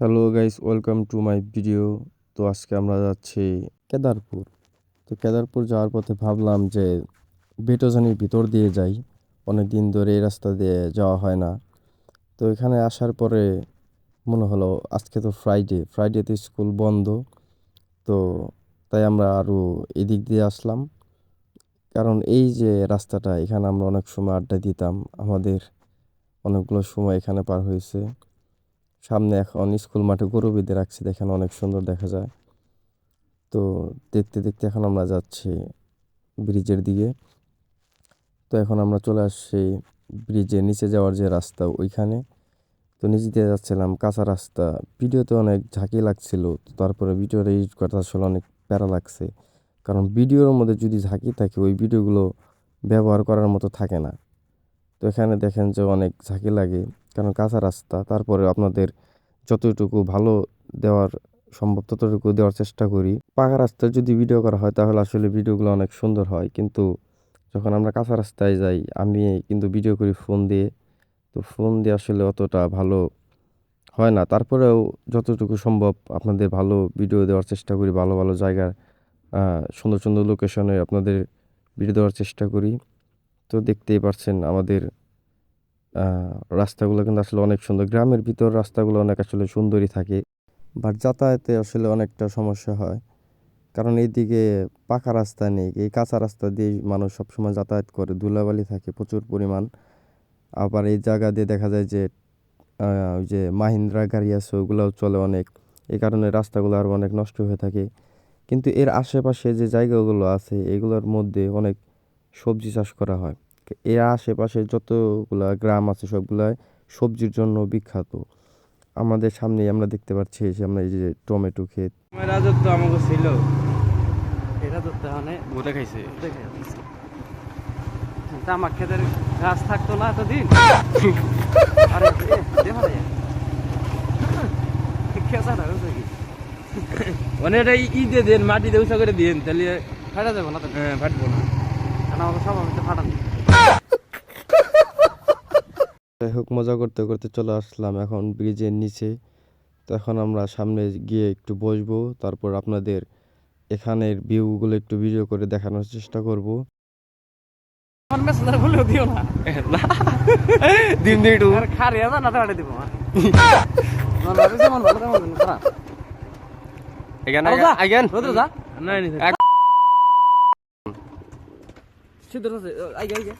Hello guys welcome to my video তো আজকে আমরা যাচ্ছি কেদারপুর। তো কেদারপুর যাওয়ার পথে ভাবলাম যে বেটোজানির ভিতর দিয়ে যাই। অনেক দিন ধরে এই রাস্তা দিয়ে যাওয়া হয় না। তো এখানে আসার পরে মনে হলো আজকে তো ফ্রাইডে ফ্রাইডেতে স্কুল বন্ধ। তো তাই আমরা আরও এদিক দিয়ে আসলাম। কারণ এই যে রাস্তাটা, এখানে আমরা অনেক সময় আড্ডা দিতাম। আমাদের অনেকগুলো সময় এখানে পার হয়েছে। সামনে এখন স্কুল মাঠে গরু বেঁধে রাখছে, দেখেন অনেক সুন্দর দেখা যায়। তো দেখতে দেখতে এখন আমরা যাচ্ছি ব্রিজের দিকে। তো এখন আমরা চলে আসছি ব্রিজের নিচে যাওয়ার যে রাস্তা ওইখানে। তো নিচে দিয়ে যাচ্ছিলাম, কাঁচা রাস্তা। ভিডিওতে অনেক ঝাঁকি লাগছিল, তো তারপরে ভিডিওটা এডিট করতে আসলে অনেক প্যারা লাগছে। কারণ ভিডিওর মধ্যে যদি ঝাঁকি থাকে, ওই ভিডিওগুলো ব্যবহার করার মতো থাকে না। তো এখানে দেখেন যে অনেক ঝাঁকি লাগে। কারণ কাঁচা রাস্তা? তারপরে আপনাদের যতটুকু ভালো দেওয়ার সম্ভব ততটুকু দেওয়ার চেষ্টা করি। পাকা রাস্তায় যদি ভিডিও করা হয়, তাহলে আসলে ভিডিওগুলো অনেক সুন্দর হয়। কিন্তু যখন আমরা কাঁচা রাস্তায় যাই, আমি কিন্তু ভিডিও করি ফোন দিয়ে। তো ফোন দিয়ে আসলে অতটা ভালো হয় না। তারপরেও যতটুকু সম্ভব আপনাদের ভালো ভিডিও দেওয়ার চেষ্টা করি, ভালো ভালো জায়গার সুন্দর সুন্দর লোকেশনে আপনাদের ভিডিও দেওয়ার চেষ্টা করি। তো দেখতেই পারছেন আমাদের রাস্তাগুলো কিন্তু আসলে অনেক সুন্দর। গ্রামের ভিতর রাস্তাগুলো অনেক আসলে সুন্দরই থাকে। বাট যাতায়াতে আসলে অনেকটা সমস্যা হয়। কারণ এইদিকে পাকা রাস্তা নেই। এই কাঁচা রাস্তা দিয়ে মানুষ সবসময় যাতায়াত করে। ধুলাবালি থাকে প্রচুর পরিমাণ। আবার এই জায়গা দিয়ে দেখা যায় যে ওই যে মাহিন্দ্রা গাড়ি আছে, ওগুলোও চলে অনেক। এই কারণে রাস্তাগুলো আরও অনেক নষ্ট হয়ে থাকে। কিন্তু এর আশেপাশে যে জায়গাগুলো আছে, এগুলোর মধ্যে অনেক সবজি চাষ করা হয়। এর আশেপাশে যতগুলা গ্রাম আছে সবগুলাই সবজির জন্য বিখ্যাত। আমাদের সামনেই আমরা দেখতে পাচ্ছি এই যে আমরা এই যে টমেটো ক্ষেত। আমার রাজত্ব আমাকে ছিল। এটা ধরতে মানে ভূতে খাইছে। দেখে তামাক খেতের গাছ থাকতো না এতদিন। আরে এ, দে ভালো যায়। খেসাটা হয়েছে মানে এটা ই দিয়ে দেন মাটি দিয়ে উঁচা করে দিন তাহলে ফাটা যাব না তো? হ্যাঁ ফাটবো না। কারণ আমাকে সব আমি তো ফাটান। যাই হোক মজা করতে করতে চলে আসলাম এখন ব্রিজের নিচে। তো এখন আমরা সামনে গিয়ে একটু বসবো তারপর আপনাদের এখানের ভিউগুলো একটু ভিডিও করে দেখানোর চেষ্টা করব। সিদ্ধ আছে আইগে আইগে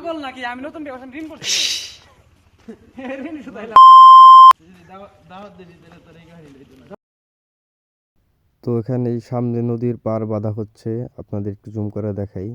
পাগল নাকি? আমি নতুন ব্যবসা ঋণ করছি ঋণ শুধু তো এখানে এই সামনে নদীর পার বাঁধা হচ্ছে আপনাদের একটু জুম করে দেখাই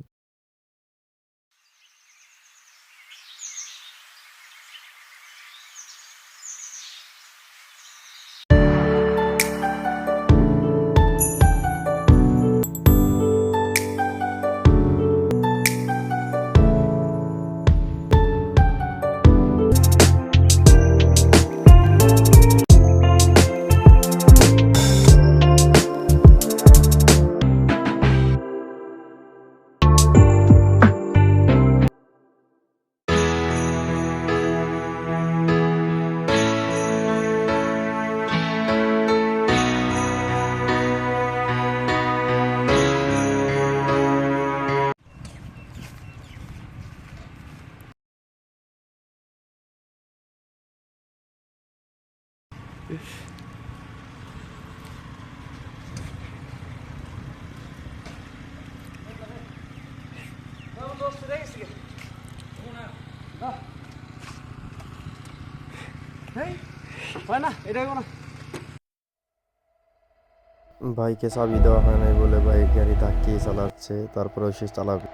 বাইকে চাবি দেওয়া হয় নাই বলে বাইক গাড়ি ধাক্কিয়ে চালাচ্ছে তারপরেও সে চালাবে